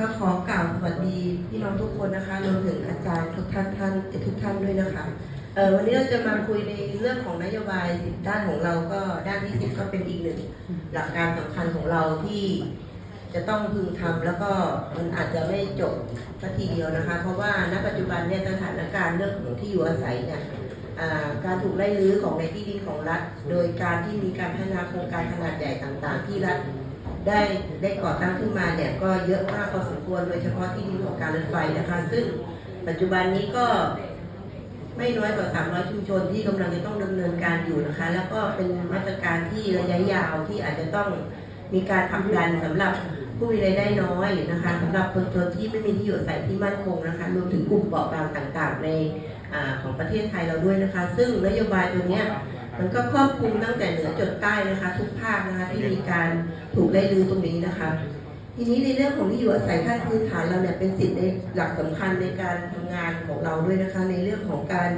ก็ขอกล่าวสวัสดีพี่น้องทุกคนนะคะรวมถึงอาจารย์ทุกท่านท่านทุกท่านด้วยนะคะเออวันนี้เราจะมาคุยในเรื่องของนโยบายสิบด้านของเราก็ด้านที่สิบก็เป็นอีกหนึ่งหลักการสำคัญของเราที่จะต้องพึงทำแล้วก็มันอาจจะไม่จบสักทีเดียวนะคะ เพราะว่าณปัจจุบันเนี่ยสถานการณ์เรื่องของที่อยู่อาศัยเนี่ยการถูกไล่รื้อของในที่ดินของรัฐ โดยการที่มีการพัฒนาโครงการขนาดใหญ่ต่าง ๆ ที่รัฐ ได้ได้ก่อตั้งขึ้นมาเนี่ยก็เยอะมากพอสมควรโดยเฉพาะที่ดินของการรถไฟนะคะ ซึ่งปัจจุบันนี้ก็ไม่น้อยกว่า 300 ชุมชนที่กำลังจะต้องดำเนินการอยู่นะคะ แล้วก็เป็นมาตรการที่ระยะยาวที่อาจจะต้องมีการผลักดันสำหรับผู้มีรายได้น้อยนะคะสำหรับคนจนที่ไม่มีที่อยู่อาศัยที่มั่นคงนะคะรวมถึงกลุ่มเปราะบางต่างๆ ในอของประเทศไทยเราด้วยนะคะ ซึ่งนโยบายตัวเนี้ย มันก็ครอบคลุมตั้งแต่เหนือจดใต้นะคะ ทุกภาคนะคะที่มีการถูกไล่ลือตรงนี้นะคะ ทีนี้ในเรื่องของที่อยู่อาศัยขั้นพื้นฐานเราเนี่ยเป็นสิทธิ์ในหลักสำคัญในการทำงานของเราด้วยนะคะ ในเรื่องของการ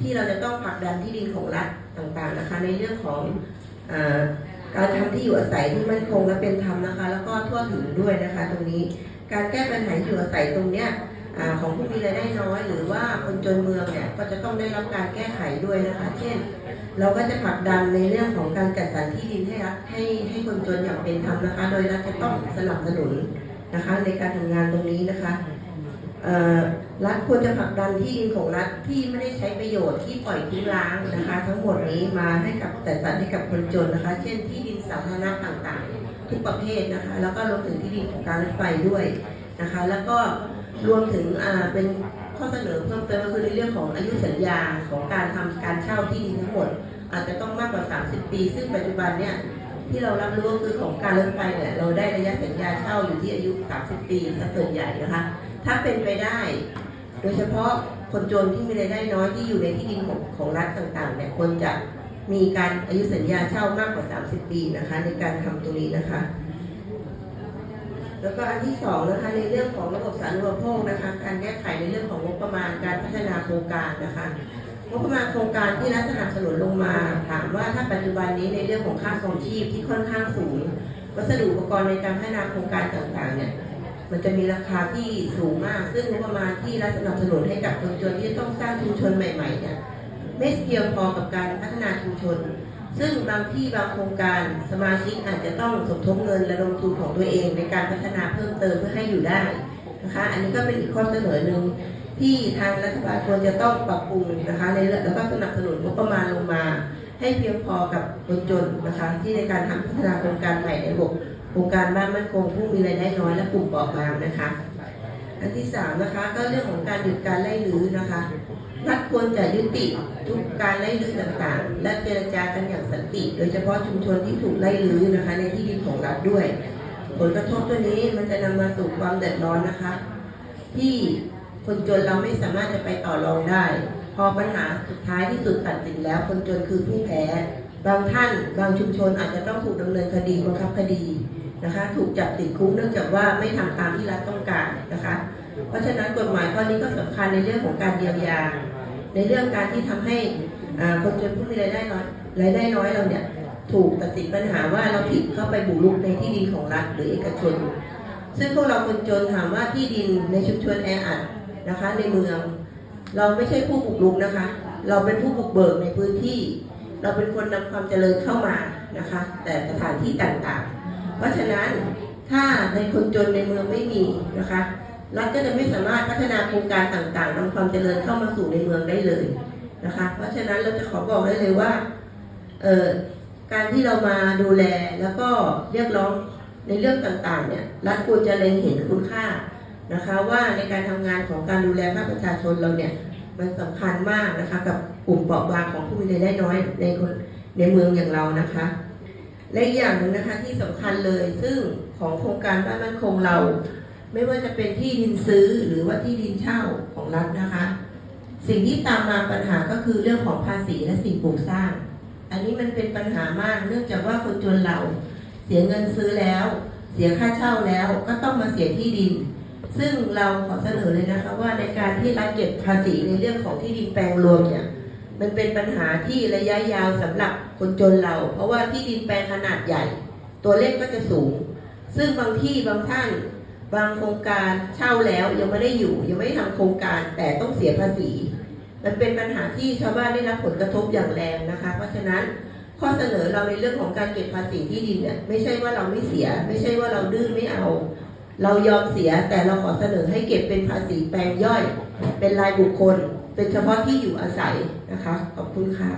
ที่เราจะต้องผลักดันที่ดินของรัฐต่างๆนะคะ ในเรื่องของอการทำที่อยู่อาศัยที่มั่นคงและเป็นธรรมนะคะ แล้วก็ทั่วถึงด้วยนะคะ ตรงนี้การแก้ปัญหาที่อยู่อาศัยตรงเนี้ย ของผู้มีรายได้น้อย หรือว่าคนจนเมืองเนี่ยก็จะต้องได้รับการแก้ไขด้วยนะคะ เช่น เราก็จะผลักดันในเรื่องของการจัดสรรที่ดินให้รัฐให้ให้คนจนอย่างเป็นธรรมนะคะ โดยรัฐจะต้องสนับสนุนนะคะในการทำงานตรงนี้นะคะรัฐควรจะผลักดันที่ดินของรัฐที่ไม่ได้ใช้ประโยชน์ที่ปล่อยทิ้งร้างนะคะ ทั้งหมดนี้มาให้กับจัดสรรให้กับคนจนนะคะ เช่นที่ดินสาธารณะต่างๆ ทุกประเภทนะคะ แล้วก็รวมถึงที่ดินของการรถไฟด้วยนะคะ แล้วก็ รวมถึงเป็นข้อเสนอเพิ่มเติมก็คือในเรื่องของอายุสัญญาของการทำการเช่าที่ดินทั้งหมด อาจจะต้องมากกว่า 30 ปี ซึ่งปัจจุบันเนี่ยที่เรารับรู้ก็คือของการรถไฟเนี่ยเราได้ระยะสัญญาเช่าอยู่ที่อายุ 30 ปีซะส่วนใหญ่นะคะ ถ้าเป็นไปได้ โดยเฉพาะคนจนที่มีรายได้น้อยที่อยู่ในที่ดินของของรัฐต่างๆเนี่ยควรจะมีการอายุสัญญาเช่ามากกว่า 30 ปีนะคะ ในการทำตรงนี้นะคะ แล้วก็อันที่สองนะคะในเรื่องของระบบสาธารณูปโภคนะคะ การแก้ไขในเรื่องของงบประมาณการพัฒนาโครงการนะคะงบประมาณโครงการที่รัฐสนับสนุนลงมา ถามว่าถ้าปัจจุบันนี้ในเรื่องของค่าครองชีพที่ค่อนข้างสูง วัสดุอุปกรณ์ในการพัฒนาโครงการต่างๆเนี่ยมันจะมีราคาที่สูงมาก ซึ่งงบประมาณที่รัฐสนับสนุนให้กับคนจนที่ต้องสร้างชุมชนใหม่ๆเนี่ยไม่เพียงพอกับการพัฒนาชุมชน ซึ่งบางที่บางโครงการสมาชิกอาจจะต้องสมทบเงินและลงทุนของตัวเองในการพัฒนาเพิ่มเติมเพื่อให้อยู่ได้นะคะอันนี้ก็เป็นอีกข้อเสนอหนึ่งที่ทางรัฐบาลควรจะต้องปรับปรุงนะคะในเรื่องแล้วก็สนับสนุนงบประมาณลงมา ให้เพียงพอกับคนจนนะคะที่ในการทำพัฒนาโครงการใหม่ในระบบโครงการบ้านมั่นคงผู้มีรายได้น้อยและกลุ่มเปราะบางนะคะ อันที่สามนะคะ ก็เรื่องของการหยุดการไล่รื้อนะคะรัฐควรจะยุติทุกการไล่รื้อต่างๆ และเจรจากันอย่างสันติ โดยเฉพาะชุมชนที่ถูกไล่รื้อนะคะ ในที่ดินของรัฐด้วย ผลกระทบตัวนี้มันจะนำมาสู่ความเดือดร้อนนะคะ ที่คนจนเราไม่สามารถจะไปต่อรองได้ พอปัญหาสุดท้ายที่สุดตัดสินแล้ว คนจนคือผู้แพ้บางท่านบางชุมชนอาจจะต้องถูกดำเนินคดีบังคับคดี นะคะถูกจับติดคุกเนื่องจากว่าไม่ทำตามที่รัฐต้องการนะคะ เพราะฉะนั้นกฎหมายข้อนี้ก็สำคัญในเรื่องของการเยียวยา ในเรื่องการที่ทำให้คนจนผู้มีรายได้น้อยรายได้น้อยเราเนี่ยถูกตัดสินปัญหาว่าเราผิดเข้าไปบุกรุกในที่ดินของรัฐหรือเอกชน ซึ่งพวกเราคนจนถามว่าที่ดินในชุมชนแออัดนะคะ ในเมือง เราไม่ใช่ผู้บุกรุกนะคะ เราเป็นผู้บุกเบิกในพื้นที่ เราเป็นคนนำความเจริญเข้ามานะคะ แต่สถานที่ต่างๆ ราะฉะนั้นถ้าในคนจนในเมืองไม่มีนะคะรัฐก็จะไม่สามารถพัฒนาโครงการต่างๆนำความเจริญเข้ามาสู่ในเมืองได้เลยนะคะ เพราะฉะนั้นเราจะขอบอกได้เลยว่าเออการที่เรามาดูแลแล้วก็เรียกร้องในเรื่องต่างๆเนี่ยรัฐควรจะเล็งเห็นคุณค่านะคะว่าในการทำงานของการดูแลภาคประชาชนเราเนี่ยมันสำคัญมากนะคะกับกลุ่มเปราะบางของผู้มีรายได้น้อยในคนในเมืองอย่างเรานะคะ และอีกอย่างหนึ่งนะคะที่สำคัญเลย ซึ่งของโครงการบ้านมั่นคงเรา ไม่ว่าจะเป็นที่ดินซื้อหรือว่าที่ดินเช่าของรัฐนะคะ สิ่งที่ตามมาปัญหาก็คือเรื่องของภาษีและสิ่งปลูกสร้าง อันนี้มันเป็นปัญหามากเนื่องจากว่าคนจนเราเสียเงินซื้อแล้ว เสียค่าเช่าแล้วก็ต้องมาเสียที่ดิน ซึ่งเราขอเสนอเลยนะคะว่าในการที่รัฐเก็บภาษีในเรื่องของที่ดินแปลงรวมเนี่ย มันเป็นปัญหาที่ระยะยาวสำหรับคนจนเรา เพราะว่าที่ดินแปลงขนาดใหญ่ ตัวเลขก็จะสูง ซึ่งบางที่บางท่าน บางโครงการเช่าแล้วยังไม่ได้อยู่ ยังไม่ได้ทำโครงการแต่ต้องเสียภาษี มันเป็นปัญหาที่ชาวบ้านได้รับผลกระทบอย่างแรงนะคะ เพราะฉะนั้นข้อเสนอเราในเรื่องของการเก็บภาษีที่ดินเนี่ยไม่ใช่ว่าเราไม่เสีย ไม่ใช่ว่าเราดื้อไม่เอา เรายอมเสียแต่เราขอเสนอให้เก็บเป็นภาษีแปลงย่อย เป็นรายบุคคล เป็นเฉพาะที่อยู่อาศัยนะคะ ขอบคุณค่ะ